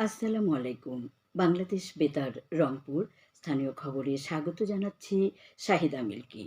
আসসালামু আলাইকুম। বাংলাদেশ বেতার রংপুর। স্থানীয় খবরে স্বাগত জানাচ্ছি Shahida Milki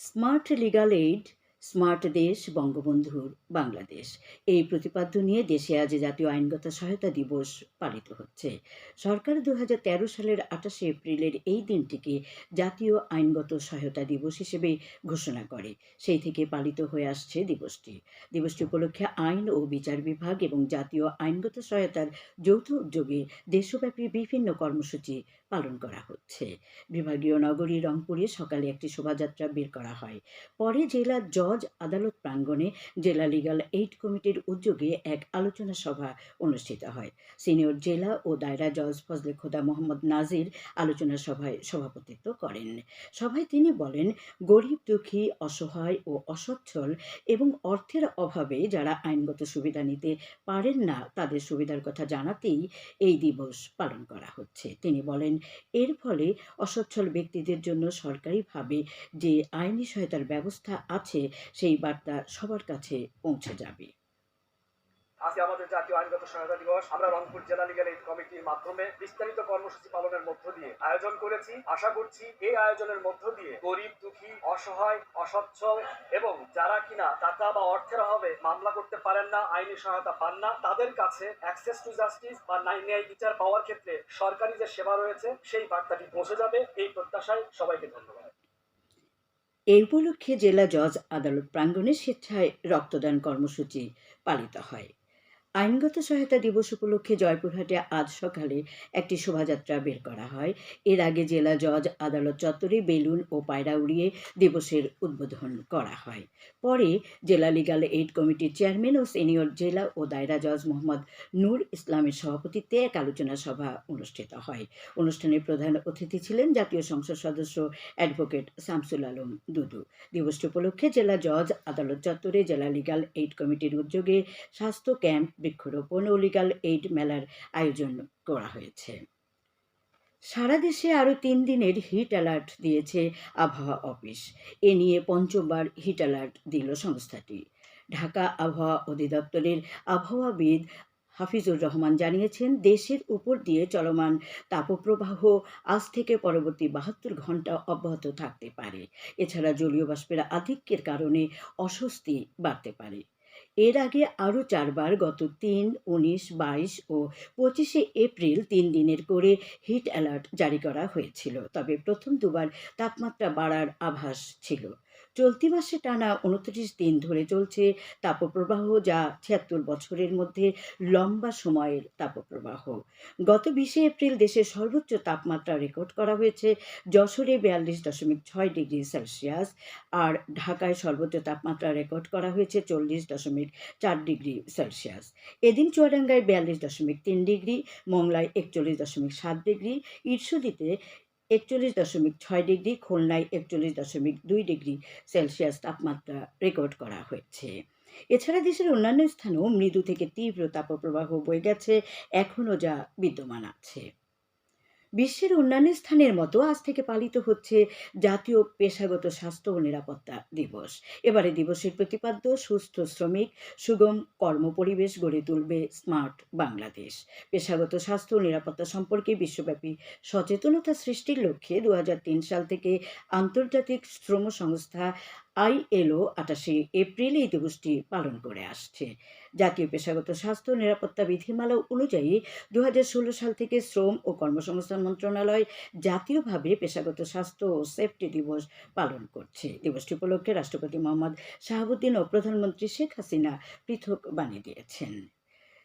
smart legal aid smart দেশ, বঙ্গবন্ধুর বাংলাদেশ। এই প্রতিপাদ্য নিয়ে দেশে আজ জাতীয় আইনগত সহায়তা দিবস পালিত হচ্ছে। সরকার দুহাজার তেরো সালের আঠাশে এপ্রিলের এই দিনটিকে জাতীয় আইনগত সহায়তা দিবস হিসেবে ঘোষণা করে। সেই থেকে পালিত হয়ে আসছে দিবসটি। দিবসটি উপলক্ষে আইন ও বিচার বিভাগ এবং জাতীয় আইনগত সহায়তার যৌথ উদ্যোগে দেশব্যাপী বিভিন্ন কর্মসূচি পালন করা হচ্ছে। বিভাগীয় নগরী রংপুরে সকালে একটি শোভাযাত্রা বের করা হয়। পরে জেলা জজ আদালত প্রাঙ্গণে জেলা লিগাল এইড কমিটির উদ্যোগে এক আলোচনা সভা অনুষ্ঠিত হয়। সিনিয়র জেলা ও দায়রা জজ ফজলে খোদা মোহাম্মদ নাজির আলোচনা সভায় সভাপতিত্ব করেন। সভায় তিনি বলেন, গরিব, দুঃখী, অসহায় ও অসচ্ছল এবং অর্থের অভাবে যারা আইনগত সুবিধা নিতে পারেন না, তাদের সুবিধার কথা জানাতেই এই দিবস পালন করা হচ্ছে। তিনি বলেন এর ফলে অসচ্ছল ব্যক্তিদের জন্য সরকারিভাবে যে আইনি সহায়তার ব্যবস্থা আছে, সেই বার্তা সবার কাছে পৌঁছে যাবে। আজকে আমাদের জাতীয় আইনগত সহায়তা দিবস। আমরা রংপুর জেলা লিগাল এইড কমিটির মাধ্যমে বিস্তারিত কর্মসূচি পালনের মধ্য দিয়ে আয়োজন করেছি। আশা করছি এই আয়োজনের মধ্য দিয়ে গরিব, দুঃখী, অসহায়, অসচ্ছল এবং যারা কিনা টাকা বা অর্থের অভাবে মামলা করতে পারেন না, আইনি সহায়তা পান না, তাদের কাছে অ্যাক্সেস টু জাস্টিস বা ন্যায় বিচার পাওয়ার ক্ষেত্রে সরকারি যে সেবা রয়েছে, সেই বার্তাটি পৌঁছে যাবে। এই প্রত্যাশায় সবাইকে ধন্যবাদ। এই উপলক্ষে জেলা জজ আদালত প্রাঙ্গণে স্বেচ্ছায় রক্তদান কর্মসূচি পালিত হয়। আইনগত সহায়তা দিবস উপলক্ষে জয়পুরহাটে আজ সকালে একটি শোভাযাত্রা বের করা হয়। এর আগে জেলা জজ আদালত চত্বরে বেলুন ও পায়রা উড়িয়ে দিবসের উদ্বোধন করা হয়। পরে জেলা লিগাল এইড কমিটির চেয়ারম্যান ও সিনিয়র জেলা ও দায়রা জজ মোহাম্মদ নূর ইসলামের সভাপতিত্বে এক আলোচনা সভা অনুষ্ঠিত হয়। অনুষ্ঠানে প্রধান অতিথি ছিলেন জাতীয় সংসদ সদস্য অ্যাডভোকেট শামসুল আলম দুদু। দিবসটি উপলক্ষে জেলা জজ আদালত চত্বরে জেলা লিগাল এইড কমিটির উদ্যোগে স্বাস্থ্য ক্যাম্প বৃক্ষরোপণ ও লিগাল এইড মেলার আয়োজন করা হয়েছে। সারা দেশে আরও তিন দিনের হিট অ্যালার্ট দিয়েছে আবহাওয়া অফিস। এ নিয়ে পঞ্চমবার হিট অ্যালার্ট দিল সংস্থাটি। ঢাকা আবহাওয়া অধিদপ্তরের আবহাওয়াবিদ হাফিজুর রহমান জানিয়েছেন, দেশের উপর দিয়ে চলমান তাপপ্রবাহ আজ থেকে পরবর্তী বাহাত্তর ঘণ্টা অব্যাহত থাকতে পারে। এছাড়া জলীয় বাষ্পের আধিক্যের কারণে অস্বস্তি বাড়তে পারে। এর আগে আরও চারবার গত তিন, উনিশ, বাইশ ও পঁচিশে এপ্রিল তিন দিনের করে হিট অ্যালার্ট জারি করা হয়েছিল। তবে প্রথম দুবার তাপমাত্রা বাড়ার আভাস ছিল। চলতি মাসে টানা উনত্রিশ দিন ধরে চলছে তাপপ্রবাহ, যা ছিয়াত্তর বছরের মধ্যে লম্বা সময়ের তাপপ্রবাহ। গত বিশে এপ্রিল দেশের সর্বোচ্চ তাপমাত্রা রেকর্ড করা হয়েছে যশোরে বিয়াল্লিশ দশমিক ছয় ডিগ্রি সেলসিয়াস আর ঢাকায় সর্বোচ্চ তাপমাত্রা রেকর্ড করা হয়েছে চল্লিশ দশমিক চার ডিগ্রি সেলসিয়াস। এদিন চুয়াডাঙ্গায় বিয়াল্লিশ দশমিক তিন ডিগ্রি, মংলায় একচল্লিশ দশমিক সাত ডিগ্রি ঈর্ষদিতে একচল্লিশ দশমিক ছয় ডিগ্রি, খুলনায় একচল্লিশ দশমিক দুই ডিগ্রি সেলসিয়াস তাপমাত্রা রেকর্ড করা হয়েছে। এছাড়া দেশের অন্যান্য স্থানেও মৃদু থেকে তীব্র তাপপ্রবাহ বয়ে গেছে, এখনও যা বিদ্যমান আছে। বিশ্বের অন্যান্য স্থানের মতো আজ থেকে পালিত হচ্ছে জাতীয় পেশাগত স্বাস্থ্য ও নিরাপত্তা দিবস। এবারে দিবসের প্রতিপাদ্য, সুস্থ শ্রমিক, সুগম কর্মপরিবেশ গড়ে তুলবে স্মার্ট বাংলাদেশ। পেশাগত স্বাস্থ্য ও নিরাপত্তা সম্পর্কে বিশ্বব্যাপী সচেতনতা সৃষ্টির লক্ষ্যে দু হাজার তিন সাল থেকে আন্তর্জাতিক শ্রম সংস্থা আইএলও আটাশে এপ্রিল এই দিবসটি পালন করে আসছে। জাতীয় পেশাগত স্বাস্থ্য নিরাপত্তা বিধিমালা অনুযায়ী দু হাজার ষোলো সাল থেকে শ্রম ও কর্মসংস্থান মন্ত্রণালয় জাতীয়ভাবে পেশাগত স্বাস্থ্য ও সেফটি দিবস পালন করছে। দিবসটি উপলক্ষে রাষ্ট্রপতি মোহাম্মদ শাহাবুদ্দিন ও প্রধানমন্ত্রী শেখ হাসিনা পৃথক বাণী দিয়েছেন।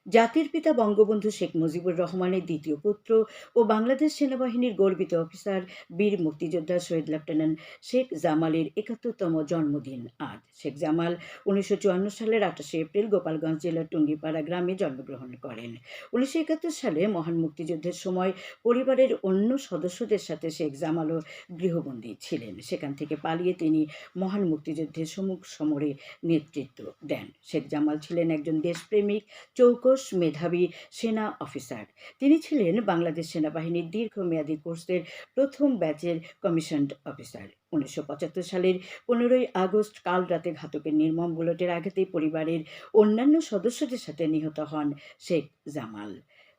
জাতির পিতা বঙ্গবন্ধু শেখ মুজিবুর রহমানের দ্বিতীয় পুত্র ও বাংলাদেশ সেনাবাহিনীর গর্বিত অফিসার, বীর মুক্তিযোদ্ধা শহীদ লেফটেন্যান্ট শেখ জামালের একাত্তরতম জন্মদিন আজ। শেখ জামাল উনিশশো চুয়ান্ন সালের আঠাশে এপ্রিল গোপালগঞ্জ জেলার টুঙ্গিপাড়া গ্রামে জন্মগ্রহণ করেন। উনিশশো একাত্তর সালে মহান মুক্তিযুদ্ধের সময় পরিবারের অন্য সদস্যদের সাথে শেখ জামালও গৃহবন্দী ছিলেন। সেখান থেকে পালিয়ে তিনি মহান মুক্তিযুদ্ধের সমুখ সমরে নেতৃত্ব দেন। শেখ জামাল ছিলেন একজন দেশপ্রেমিক, চৌকস মেধাবী সেনা অফিসার। তিনি ছিলেন বাংলাদেশ সেনাবাহিনীর দীর্ঘমেয়াদী কোর্সের প্রথম ব্যাচের কমিশনড অফিসার। উনিশশো পঁচাত্তর সালের পনেরোই আগস্ট কাল রাতে ঘাতকের নির্মম বুলেটের আঘাতে পরিবারের অন্যান্য সদস্যদের সাথে নিহত হন শেখ জামাল।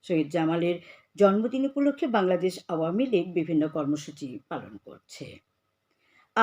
শহীদ জামালের জন্মদিন উপলক্ষে বাংলাদেশ আওয়ামী লীগ বিভিন্ন কর্মসূচি পালন করছে।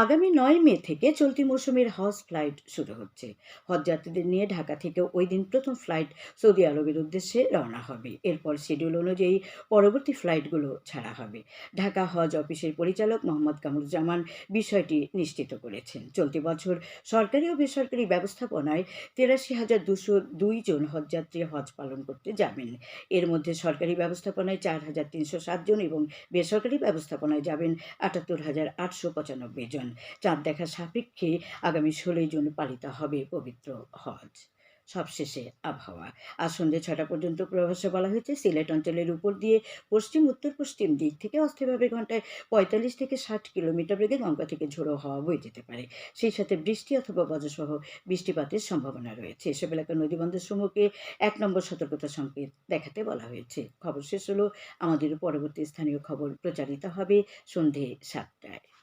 আগামী নয় মে থেকে চলতি মৌসুমের হজ ফ্লাইট শুরু হচ্ছে। হজযাত্রীদের নিয়ে ঢাকা থেকে ওই দিন প্রথম ফ্লাইট সৌদি আরবের উদ্দেশ্যে রওনা হবে। এরপর শিডিউল অনুযায়ী পরবর্তী ফ্লাইটগুলো ছাড়া হবে। ঢাকা হজ অফিসের পরিচালক মোহাম্মদ কামরুজ্জামান বিষয়টি নিশ্চিত করেছেন। চলতি বছর সরকারি ও বেসরকারি ব্যবস্থাপনায় তেরাশি হাজার দুশো দুই জন হজযাত্রী হজ পালন করতে যাবেন। এর মধ্যে সরকারি ব্যবস্থাপনায় চার হাজার তিনশো সাত জন এবং বেসরকারি ব্যবস্থাপনায় যাবেন আটাত্তর হাজার আটশো পঁচানব্বই জন। চাঁদ দেখা সাপেক্ষে আগামী ষোলোই জুন পালিত হবে পবিত্র হজ। সবশেষে আবহাওয়া। আজ সন্ধ্যে ছটা পর্যন্ত প্রভাসে বলা হয়েছে, সিলেট অঞ্চলের উপর দিয়ে পশ্চিম, উত্তর, পশ্চিম দিক থেকে অস্থিরভাবে ঘন্টায় পঁয়তাল্লিশ থেকে ষাট কিলোমিটার বেগে গঙ্গা থেকে ঝোড়ো হওয়া বয়ে যেতে পারে। সেই সাথে বৃষ্টি অথবা বজ্রসহ বৃষ্টিপাতের সম্ভাবনা রয়েছে। এসব এলাকার নদীবন্দর সমূহকে এক নম্বর সতর্কতা সংকেত দেখাতে বলা হয়েছে। খবর শেষ হলো। আমাদের পরবর্তী স্থানীয় খবর প্রচারিত হবে সন্ধে সাতটায়।